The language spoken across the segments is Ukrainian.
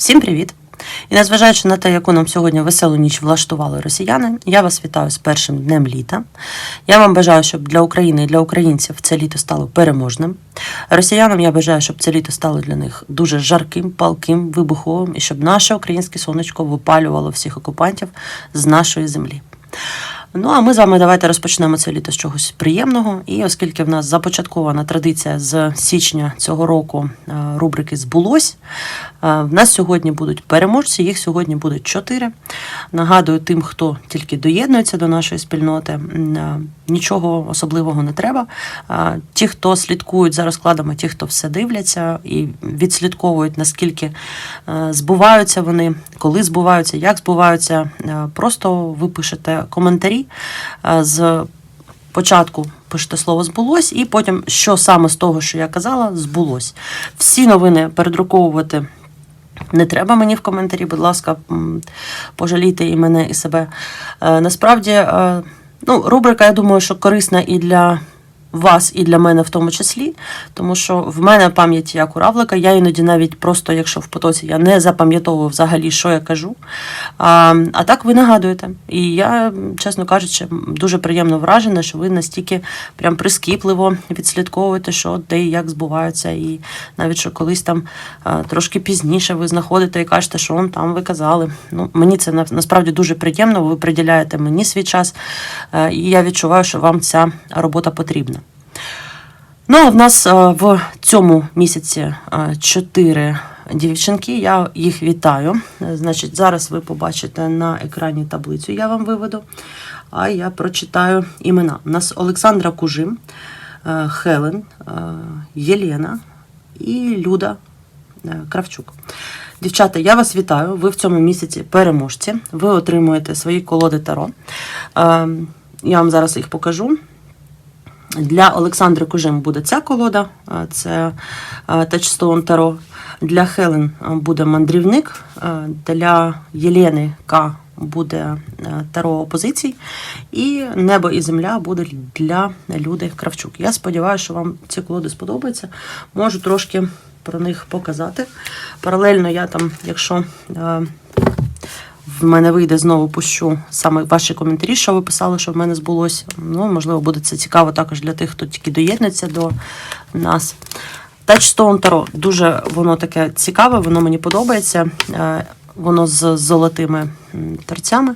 Всім привіт! І незважаючи на те, яку нам сьогодні веселу ніч влаштували росіяни, я вас вітаю з першим днем літа. Я вам бажаю, щоб для України і для українців це літо стало переможним. Росіянам я бажаю, щоб це літо стало для них дуже жарким, палким, вибуховим, і щоб наше українське сонечко випалювало всіх окупантів з нашої землі. Ну а ми з вами давайте розпочнемо це літо з чогось приємного. І оскільки в нас започаткована традиція з січня цього року е, рубрики Збулось, е, в нас сьогодні будуть переможці, їх сьогодні буде чотири. Нагадую тим, хто тільки доєднується до нашої спільноти, е, нічого особливого не треба. Ті, хто слідкують за розкладами, ті, хто все дивляться і відслідковують, наскільки збуваються вони, коли збуваються, як збуваються, просто ви пишете коментарі е, з початку пишете слово збулось, і потім, що саме з того, що я казала, збулось. Всі новини передруковувати. Не треба мені в коментарі, будь ласка, пожалійте і мене, і себе. Е, Насправді, е, ну, рубрика, я думаю, що корисна і для вас, і для мене в тому числі, тому що в мене пам'ять як у равлика. Я іноді навіть просто, якщо в потоці, я не запам'ятовую взагалі, що я кажу. А, а так ви нагадуєте. І я, чесно кажучи, дуже приємно вражена, що ви настільки прям прискіпливо відслідковуєте, що де і як збуваються. І навіть що колись там трошки пізніше ви знаходите і кажете, що он там ви казали. Ну, мені це насправді дуже приємно. Ви приділяєте мені свій час, е, і я відчуваю, що вам ця робота потрібна. Ну, а в нас в цьому місяці чотири дівчинки. Я їх вітаю. Значить, зараз ви побачите на екрані таблицю, я вам виведу. А я прочитаю імена. У нас Олександра Кужим, Хелен, Єлена і Люда Кравчук. Дівчата, я вас вітаю. Ви в цьому місяці переможці. Ви отримуєте свої колоди Таро. Я вам зараз їх покажу. Для Олександри Кужим буде ця колода, це Touchstone Таро. Для Хелен буде мандрівник, для Єлени К буде Таро опозицій, і Небо і Земля буде для Люди Кравчук. Я сподіваюся, що вам ці колоди сподобаються. Можу трошки про них показати. Паралельно я там, якщо в мене вийде знову пущу саме ваші коментарі, що ви писали, що в мене збулося. Ну, можливо, буде це цікаво також для тих, хто тільки доєднується до нас. Touchstone Tarot. Дуже воно таке цікаве, воно мені подобається. Е, Воно з золотими м, торцями,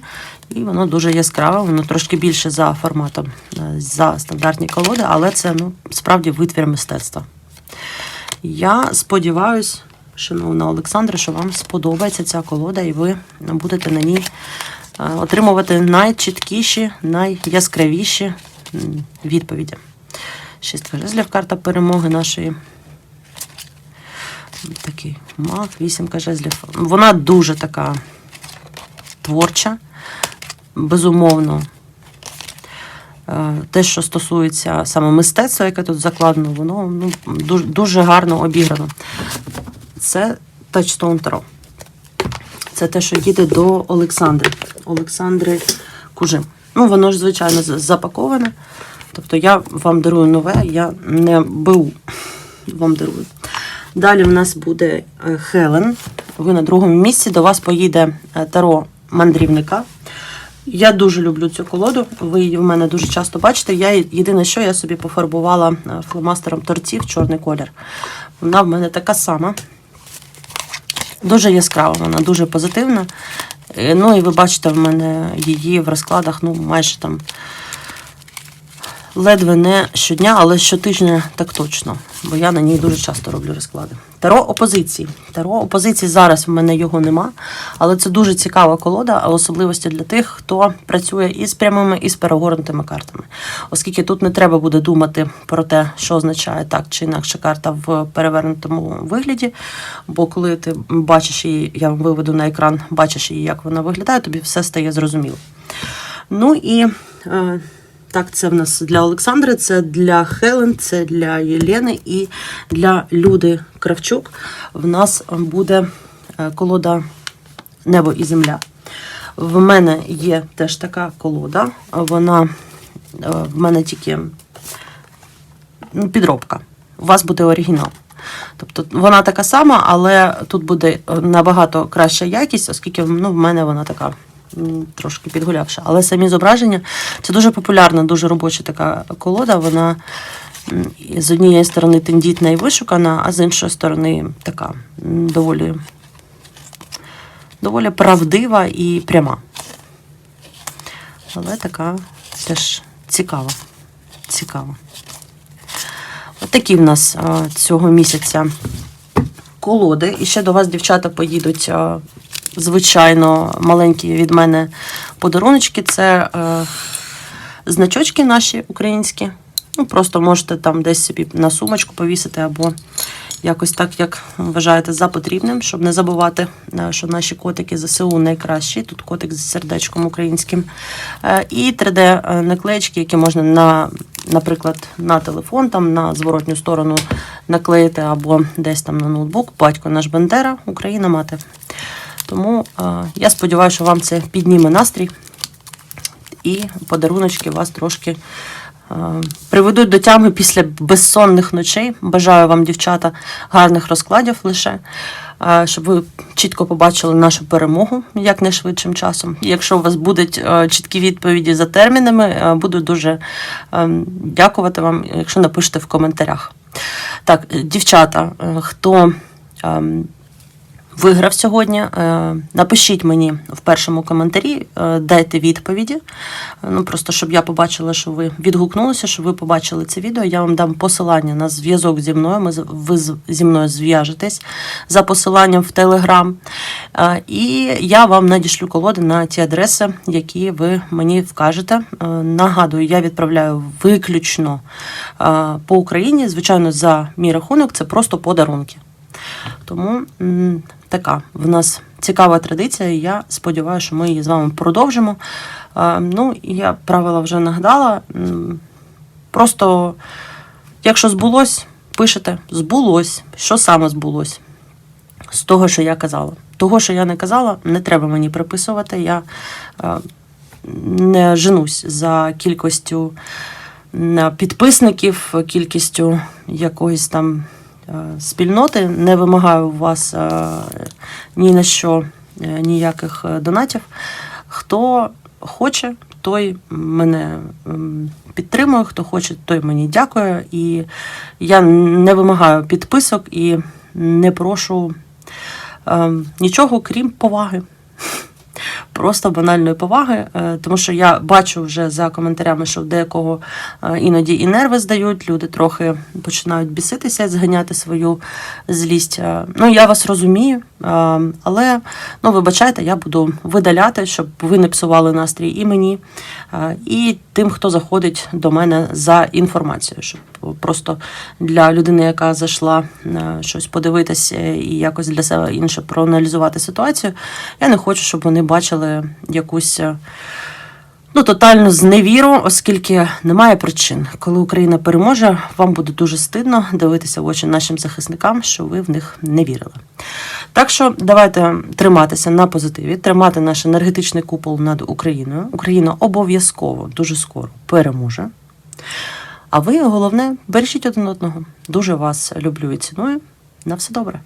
і воно дуже яскраве, воно трошки більше за форматом, е, за стандартні колоди, але це ну, справді витвір мистецтва. Я сподіваюся, шановна Олександра, що вам сподобається ця колода, і ви будете на ній е, отримувати найчіткіші, найяскравіші відповіді. Шістка жезлів, карта перемоги нашої. Такий маг, вісімка жезлів. Вона дуже така творча, безумовно. Е, Те, що стосується саме мистецтва, яке тут закладено, воно ну, дуже гарно обіграно. Це Touchstone Tarot. Це те, що їде до Олександри. Олександри Кужим. Ну, воно ж, звичайно, запаковане. Тобто я вам дарую нове, я не БУ вам дарую. Далі в нас буде е, Хелен. Ви на другому місці. До вас поїде е, Таро мандрівника. Я дуже люблю цю колоду. Ви її в мене дуже часто бачите. Я єдине, що я собі пофарбувала е, фломастером торців чорний колір. Вона в мене така сама. Дуже яскрава, вона дуже позитивна. Е, Ну і ви бачите в мене її в розкладах, ну, майже там ледве не щодня, але щотижня так точно, бо я на ній дуже часто роблю розклади. Таро опозиції. Таро опозиції зараз в мене його нема, але це дуже цікава колода, а особливості для тих, хто працює і з прямими, і з перегорнутими картами. Оскільки тут не треба буде думати про те, що означає так чи інакше карта в перевернутому вигляді. Бо коли ти бачиш її, я вам виведу на екран, бачиш її, як вона виглядає, тобі все стає зрозуміло. Ну і е, так, це в нас для Олександри, це для Хелен, це для Єлени і для Люди Кравчук. В нас буде е, колода Небо і Земля. В мене є теж така колода. Вона е, в мене тільки ну, підробка. У вас буде оригінал. Тобто вона така сама, але тут буде е, набагато краща якість, оскільки ну, в мене вона така трошки підгулявша. Але самі зображення це дуже популярна, дуже робоча така колода. Вона з однієї сторони тендітна і вишукана, а з іншої сторони така доволі, доволі правдива і пряма. Але така теж цікава. Цікава. Такі в нас цього місяця колоди. І ще до вас, дівчата, поїдуть, звичайно, маленькі від мене подаруночки. Це е, значочки наші українські. Ну, просто можете там десь собі на сумочку повісити або якось так, як вважаєте за потрібним, щоб не забувати, е, що наші котики ЗСУ найкращі. Тут котик з сердечком українським. Е, І 3D-наклеєчки, які можна на, наприклад, на телефон, там на зворотню сторону наклеїти або десь там на ноутбук. Батько наш Бендера, Україна мати. Тому я сподіваюся, що вам це підніме настрій і подаруночки вас трошки приведуть до тями після безсонних ночей. Бажаю вам, дівчата, гарних розкладів лише, щоб ви чітко побачили нашу перемогу якнайшвидшим часом. Якщо у вас будуть чіткі відповіді за термінами, буду дуже дякувати вам, якщо напишете в коментарях. Так, дівчата, хто. Виграв сьогодні. Е, Напишіть мені в першому коментарі, е, дайте відповіді. Ну просто щоб я побачила, що ви відгукнулися, що ви побачили це відео. Я вам дам посилання на зв'язок зі мною. Ми ви зі мною зв'яжетесь за посиланням в Телеграм. І я вам надішлю колоди на ті адреси, які ви мені вкажете. Е, Нагадую, я відправляю виключно по Україні. Звичайно, за мій рахунок це просто подарунки. Тому така в нас цікава традиція, і я сподіваюся, що ми її з вами продовжимо. Ну, я правила вже нагадала. Просто, якщо збулось, пишете збулось. Що саме збулось? З того, що я казала. Того, що я не казала, не треба мені приписувати. Я не женусь за кількістю підписників, кількістю якоїсь там спільноти. Не вимагаю у вас е, ні на що е, ніяких е, донатів. Хто хоче, той мене підтримує, хто хоче, той мені дякує. І я не вимагаю підписок і не прошу е, нічого, крім поваги. Просто банальної поваги, е, тому що я бачу вже за коментарями, що в деякого е, іноді і нерви здають, люди трохи починають біситися, зганяти свою злість. Е, Ну, я вас розумію, але ну, вибачайте, я буду видаляти, щоб ви не псували настрій і мені, і тим, хто заходить до мене за інформацією, щоб просто для людини, яка зайшла е, щось подивитися і якось для себе інше проаналізувати ситуацію. Я не хочу, щоб вони бачили якусь е, ну, тотальну зневіру, оскільки немає причин. Коли Україна переможе, вам буде дуже стидно дивитися в очі нашим захисникам, що ви в них не вірили. Так що давайте триматися на позитиві, тримати наш енергетичний купол над Україною. Україна обов'язково дуже скоро переможе. А ви, головне, бережіть один одного. Дуже вас люблю і ціную. На все добре.